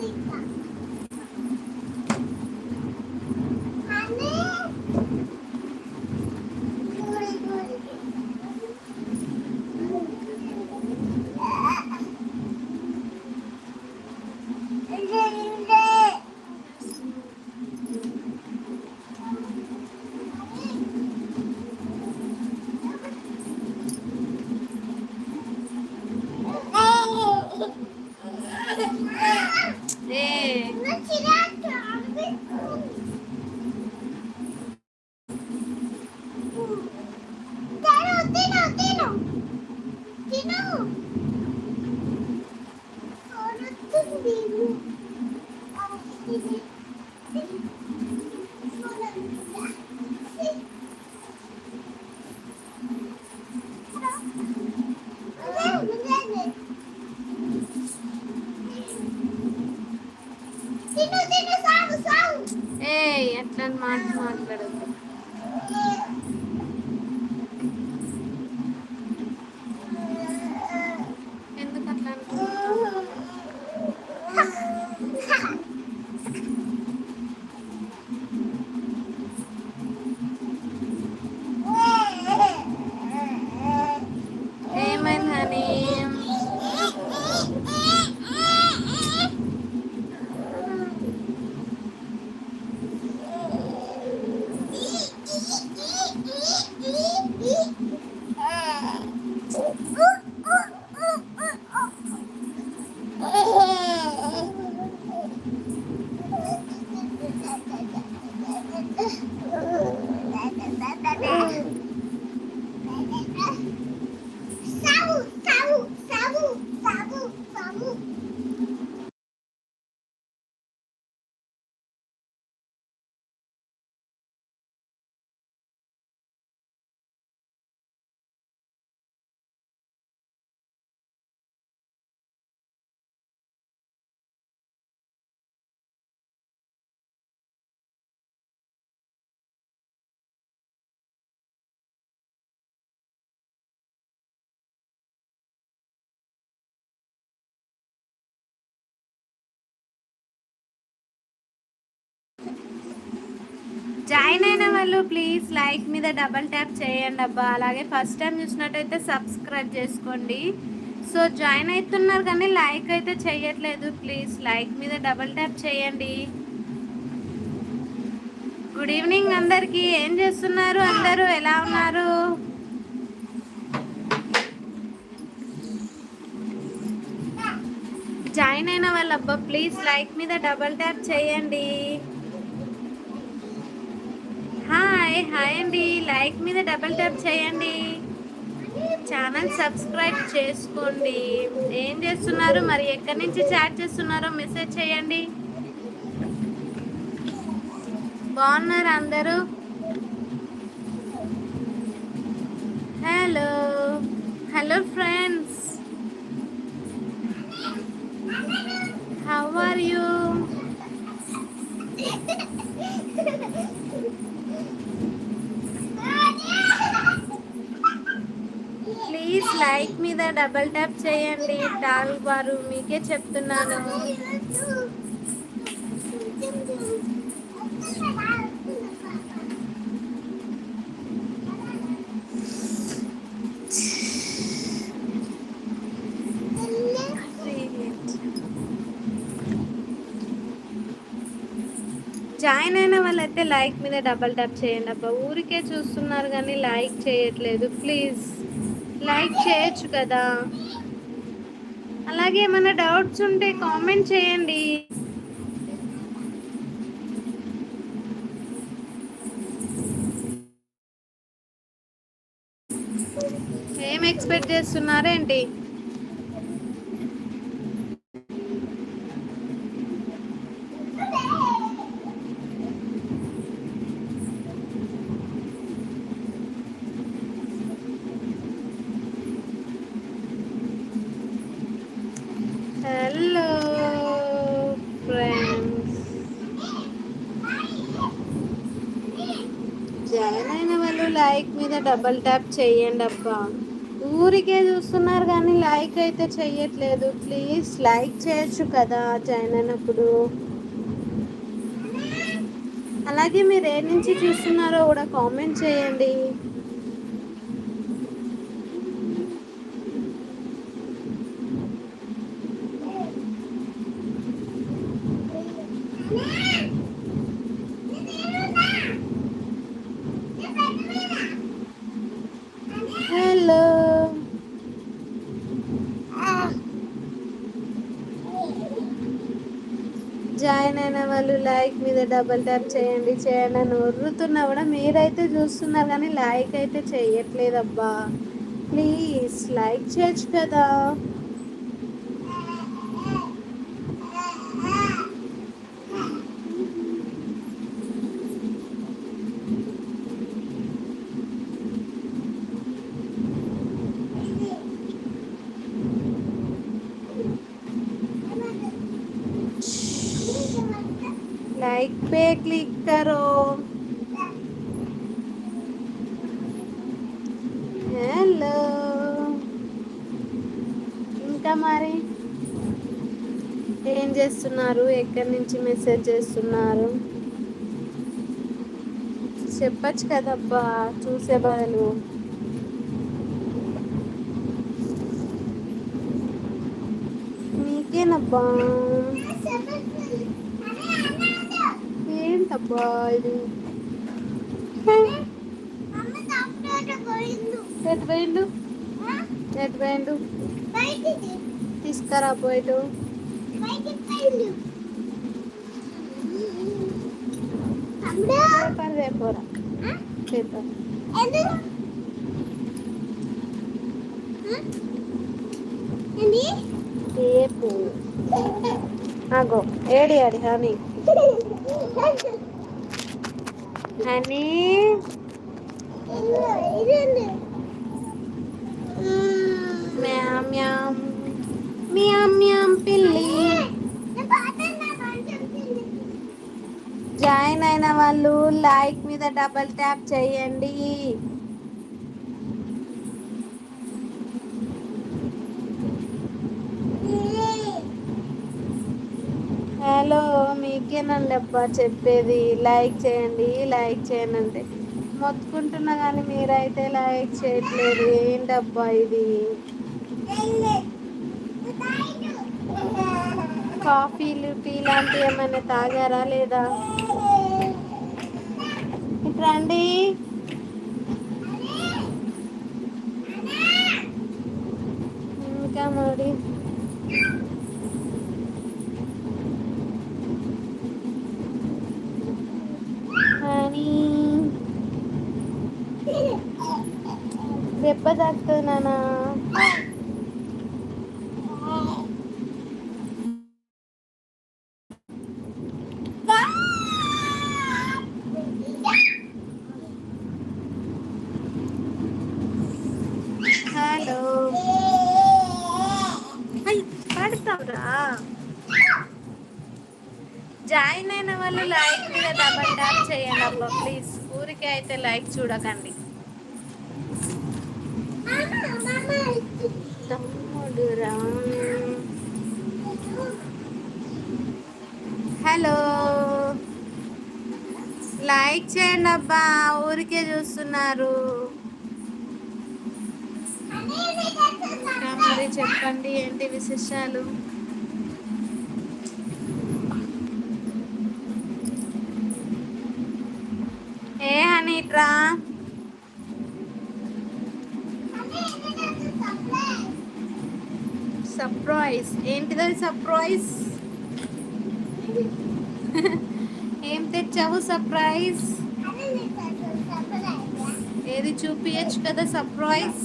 ఏ ನಾನು ಮಾಡಿ జాయిన్ అయిన వాళ్ళు ప్లీజ్ లైక్ మీద డబల్ ట్యాప్ చేయండి అబ్బా. అలాగే ఫస్ట్ టైం చూసినట్టయితే సబ్స్క్రైబ్ చేసుకోండి. సో జాయిన్ అవుతున్నారు కానీ లైక్ అయితే చేయట్లేదు. ప్లీజ్ లైక్ మీద డబల్ ట్యాప్ చేయండి. గుడ్ ఈవినింగ్ అందరికీ. ఏం చేస్తున్నారు? అందరూ ఎలా ఉన్నారు? జాయిన్ అయిన వాళ్ళబ్బా ప్లీజ్ లైక్ మీద డబల్ ట్యాప్ చేయండి. హాయ్ హాయ్ అండి. లైక్ మీద డబల్ ట్యాప్ చేయండి. ఛానల్ సబ్స్క్రైబ్ చేసుకోండి. ఏం చేస్తున్నారు? మరి ఎక్కడి నుంచి చాట్ చేస్తున్నారో మెసేజ్ చేయండి. బాగున్నారు అందరూ hello hello friends how are you please like మీద డబల్ ట్యాప్ చేయండి. టాల్ వారు మీకే చెప్తున్నాను. జాయిన్ అయిన వాళ్ళైతే లైక్ మీద డబల్ ట్యాప్ చేయండి అబ్బా. ఊరికే చూస్తున్నారు కానీ లైక్ చేయట్లేదు. ప్లీజ్. లైక్ చేయొచ్చు కదా. అలాగే ఏమైనా డౌట్స్ ఉంటే కామెంట్ చేయండి. ఏం ఎక్స్పెక్ట్ చేస్తున్నారేంటి? హలో ఫ్రెండ్స్ జాయిన్ అయిన వాళ్ళు లైక్ మీద డబల్ ట్యాప్ చేయండి అబ్బా. ఊరికే చూస్తున్నారు కానీ లైక్ అయితే చెయ్యట్లేదు ప్లీజ్ లైక్ చేయొచ్చు కదా జాయిన్ అయినప్పుడు. అలాగే మీరు ఏ నుంచి చూస్తున్నారో కూడా కామెంట్ చేయండి హలో జాయిన్ అయిన వాళ్ళు లైక్ మీద డబల్ ట్యాప్ చేయండి చేయండి అని ఉర్రుతున్నా కూడా మీరైతే చూస్తున్నారు కానీ లైక్ అయితే చేయట్లేదబ్బా ప్లీజ్ లైక్ చేయొచ్చు కదా. ఇంకా మరి ఏం చేస్తున్నారు ఎక్కడి నుంచి మెసేజ్ చేస్తున్నారు చెప్పచ్చు కదబ్బా చూసే బదులు మీకేనబ్బా ఏంటబ్బా ఇది ఎటు పోయిండు ఎటు పోయిండు తీసుకురా పోయిటు పేపర్ రేపోరా పేపర్. రేపు అగో ఏడి ఆడి honey. Honey. Ma'am ma'am ma'am ma'am పిల్లి జాయిన్ అయిన వాళ్ళు లైక్ మీద డబల్ ట్యాప్ చేయండి. హలో మీకేనండి అబ్బా చెప్పేది? లైక్ చేయండి లైక్ చేయండి. అంటే మొత్తుకుంటున్నా కానీ మీరైతే లైక్ చేయట్లేదు. ఏంటబ్బా ఇది? కాఫీలు టీ లాంటివి ఏమైనా తాగారా లేదా? రండి. ఇంకా మరి? దెబ్బ తాకుతుంది నాన్న హలో అయ్ జాయిన్ అయిన వాళ్ళు లైక్ మీద డబల్ ట్యాప్ చేయండి అబ్బా ప్లీజ్ ఊరికే అయితే లైక్ చూడకండి. తమ్ముడురా. హలో లైక్ చేయండి అబ్బా ఊరికే చూస్తున్నారు. చెప్పండి ఏంటి విశేషాలు? ఏ హనీట్రా? సర్ప్రైజ్. ఏంటిది సర్ప్రైజ్? ఏం తెచ్చావు సర్ప్రైజ్? ఏది చూపించచ్చు కదా సర్ప్రైజ్?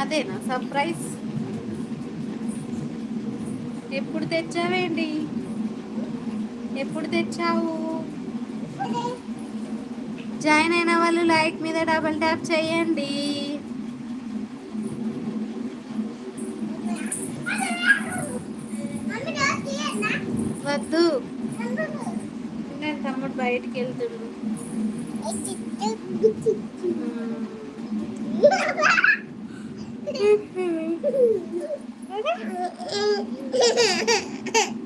అదేనా? సర్ప్రైజ్? ఎప్పుడు తెచ్చావేంటి? ఎప్పుడు తెచ్చావు? జాయిన్ అయిన వాళ్ళు లైక్ మీద డబుల్ ట్యాప్ చేయండి. వద్దు. నేను తమ్ముడు బయటికి వెళ్తుండు.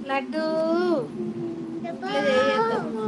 లడ్డు ఇట్లా చేయొద్దమ్మా.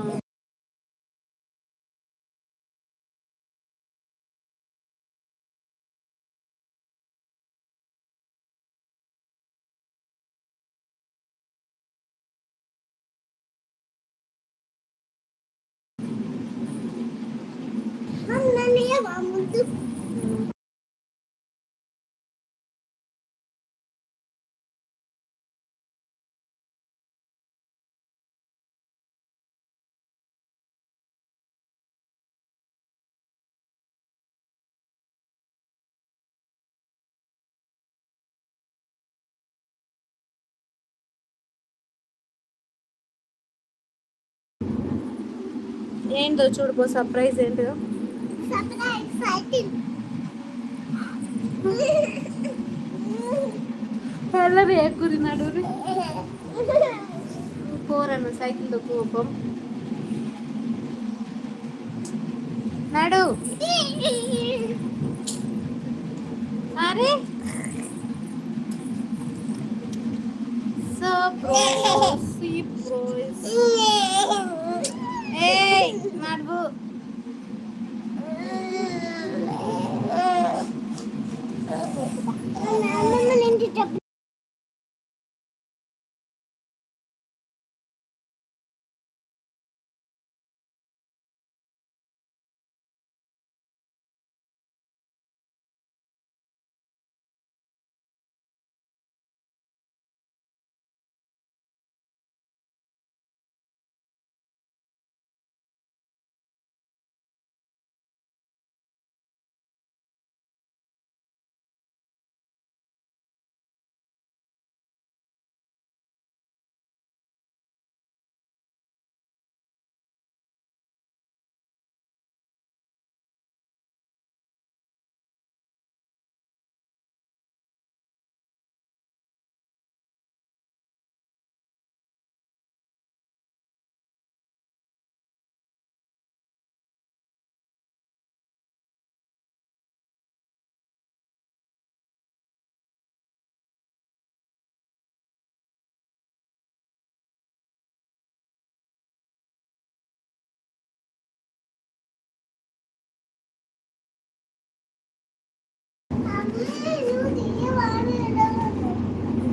ఏంటో చూడుకో సర్ప్రైజ్ ఏంటో. ఎల్లరి ఎక్కురి పోరను సైకిల్తో కోపం నడు. అరే. So bro see bro Bunlar bu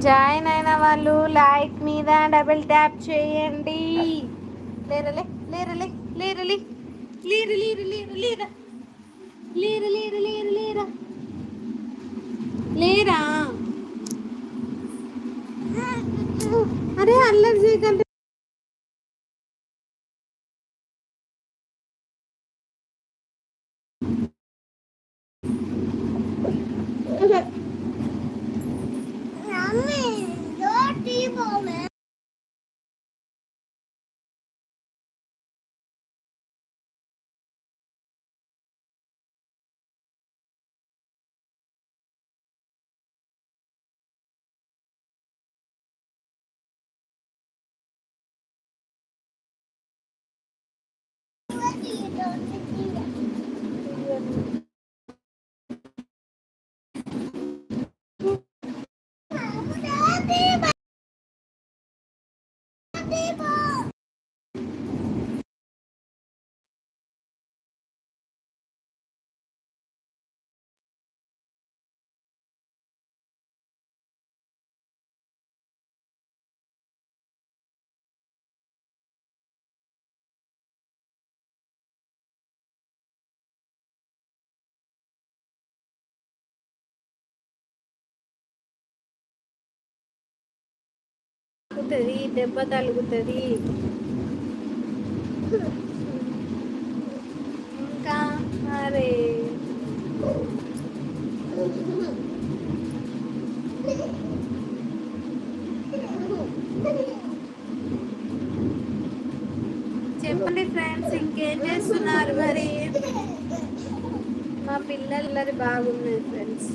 join అయిన వాళ్ళు లైక్ మీద డబుల్ ట్యాప్ చేయండి. లేరలే లేరలే లేరలే లేరు లేరు లేరు లేరా? లేరు లేరు లేరు లేరా? లేరా? అరే అల్లరి చేయకండి. Okay. Hello. తగులుతుంది దెబ్బ తలుగుతుంది ఇంకా అరే. చెప్పండి ఫ్రెండ్స్ ఇంకేం చేస్తున్నారు మరి? మా పిల్లలు బాగున్నారు ఫ్రెండ్స్.